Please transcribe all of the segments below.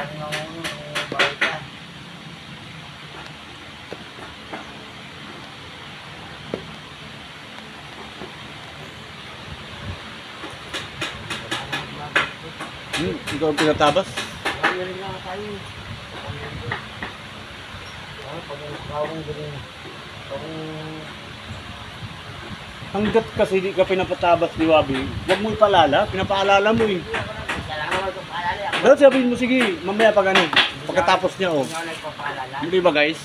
Mo mo bawal ka. Hmm, ikaw ang pinatabas? Kaya rin nga tayo. Pag bawang ganun. Pag Hanggat kasi di ka pinapatabas ni Wabi, huwag mo ipalala, pinapaalala mo eh. Dapat sabihin mo, sige, mamaya pag ano, pagkatapos niya oh. Hindi ba guys?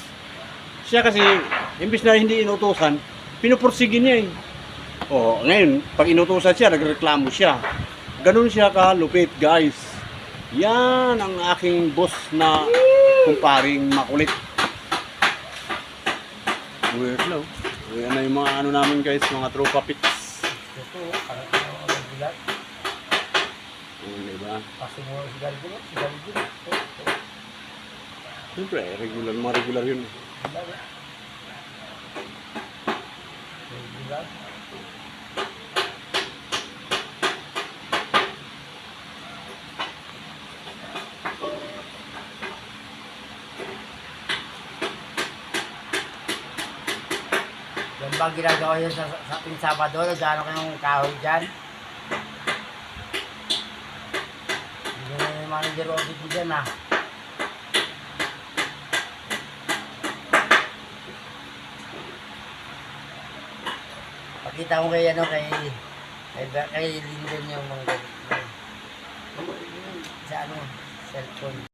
Siya kasi, imbis na hindi inutusan, pinupursige niya eh. Oh, ngayon, pag inutusan siya, nagreklamo siya. Ganun siya kalupit guys. Yan ang aking boss na kumparing makulit. Weird no? Yan na yung mga ano namin guys, mga tropa pits. Ito, parang Oh, diba? Kasi mo si Galgino, si Galgino. Siyempre, regular, mga regular yun. Regular. Regular. Yan ba ang ginagawa yun sa, sa ating Sabado? Nagano kayong kahoy dyan? Hindi na yung manager office ko dyan ah. Pakita mo kay ano kay kay, kay Lyndon yung mga sa ano cellphone.